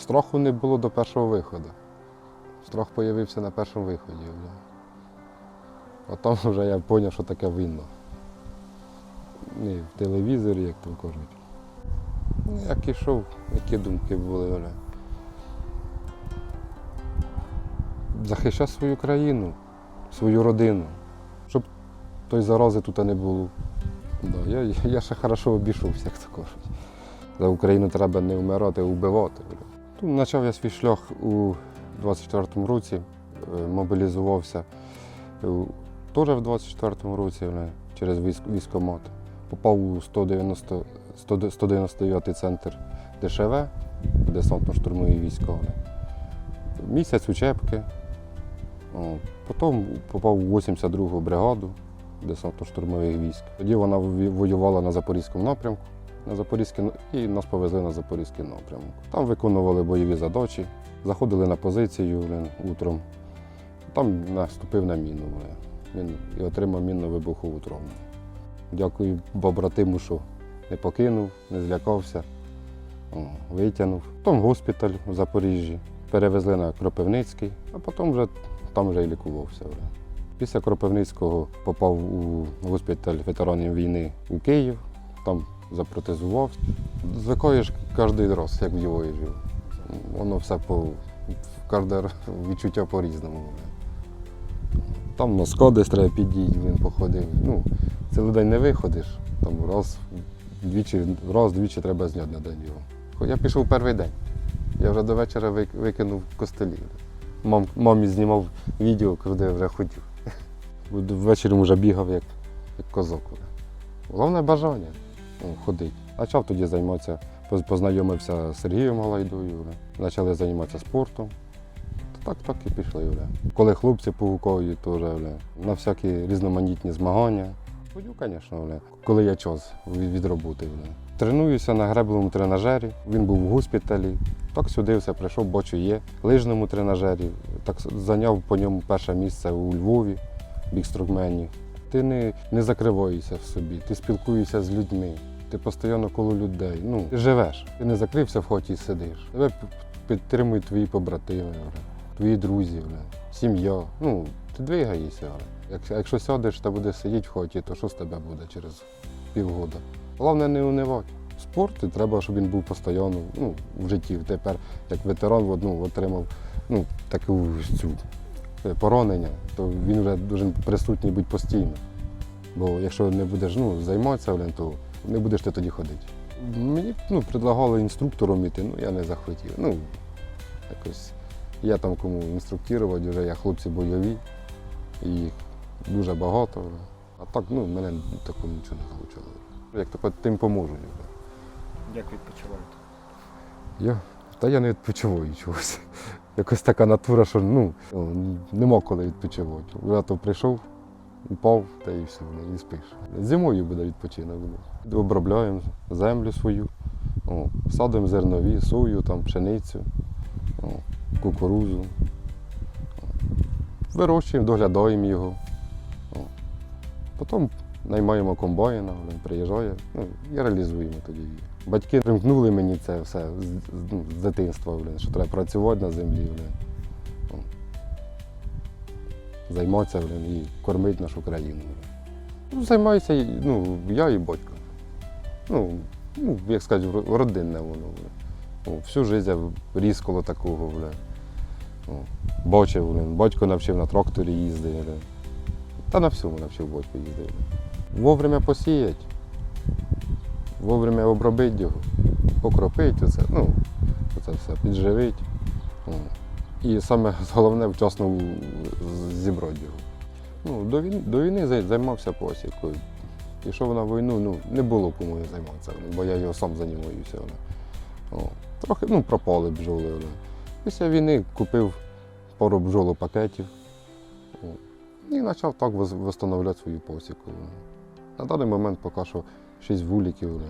Страху не було до першого виходу. Страх з'явився на першому виході. А там вже я зрозумів, що таке війна. Не в телевізорі, як то кажуть. Ну, Як ішов, які думки були. Оля. Захищати свою країну, свою родину, щоб той зарази тут не було. Да, я, я ще хорошо обійшовся, як то кажуть. За Україну треба не вмирати, а вбивати. Тут почав я свій шлях у 24-му році, е, мобілізувався е, теж в 24-му році через військ, військкомат. Попав у 190, 199 центр ДШВ, десантно-штурмові війська. Місяць учебки. Потім попав у 82-гу бригаду десантно-штурмових військ. Тоді вона воювала на Запорізькому напрямку на Запорізький і нас повезли на Запорізький напрямок. Там виконували бойові задачі, заходили на позицію утром. Там наступив на міну. Він і отримав мінно-вибухову травму. Дякую побратиму, що не покинув, не злякався, витягнув. Потім госпіталь у Запоріжжі. Перевезли на Кропивницький, а потім вже там вже і лікувався. Вже. Після Кропивницького попав у госпіталь ветеранів війни у Київ, там запротезувався. Звикаєш кожен раз, як в його жив. Воно все по кожне відчуття по-різному. Там на склади треба підійти, він походив. Ну, цілий день не виходиш, там раз, двічі, раз-двічі треба зняти на день його. Я пішов перший день. Я вже до вечора вик- викинув костелі. Мам, мамі знімав відео, куди я вже хотів. Ввечері вже бігав як, як козак. вже. Головне бажання ходити. Почав тоді займатися, поз- познайомився з Сергієм Галайдою, почали займатися спортом. Так, так і пішли. Вже. Коли хлопці погукують, то вже на всякі різноманітні змагання. Ходю, звісно, коли є час від, роботи. Вже. Тренуюся на греблевому тренажері, він був в госпіталі. Так сюди все прийшов, бачу, є. Лижному тренажері. Так зайняв по ньому перше місце у Львові, бікстрокмені. Ти не, не закриваєшся в собі, ти спілкуєшся з людьми, ти постійно коло людей. Ну, ти живеш. Ти не закрився в хаті і сидиш. Тебе підтримують твої побратими, твої друзі, сім'я. Ну, ти двигаєшся. Якщо, сядеш та будеш сидіти в хаті, то що з тебе буде через півгода? Головне не унивати. Спорт і треба, щоб він був постійно ну, в житті. Тепер, як ветеран ну, отримав ну, таку цю е, поранення, то він вже дуже присутній бути постійно. Бо якщо не будеш ну, займатися, то не будеш ти тоді ходити. Мені ну, предлагали інструктором іти, ну я не захотів. Ну, якось я там кому інструктувати, вже я хлопці бойові, і їх дуже багато. А так, ну, мене такого нічого не вийшло. Як то тим поможуть. вже. Як відпочиваєте? Я, та я не відпочиваю чогось. Якось така натура, що ну, нема коли відпочивати. Я то прийшов, упав та і все, і спиш. Зимою буде відпочинок. Обробляємо землю свою, о, садимо зернові, сою, там, пшеницю, о, кукурузу. Вирощуємо, доглядаємо його. О. Потім наймаємо комбайна, він приїжджає, ну, і реалізуємо тоді її. Батьки примкнули мені це все з, з- ну, з дитинства, блін, що треба працювати на землі, блін. Займатися блін, і кормити нашу країну. Ну, займаюся ну, я і батько. Ну, ну, як сказати, родинне воно. Ну, всю життя ріс коло такого. Блін. О, Бачив, блін. батько навчив на тракторі їздити. Та на всьому навчив батько їздити. Вовремя посіять, вовремя обробити його, покропити оце, ну, це все, підживити. І саме головне вчасно зібрати. Ну, до, війни, до війни займався посікою. Пішов на війну, ну, не було кому займатися, бо я його сам займаюся. О. Трохи ну, пропали бджоли. вони. Після війни купив пару бджолопакетів. І почав так вос- свою посіку. На даний момент поки що 6 вуликів.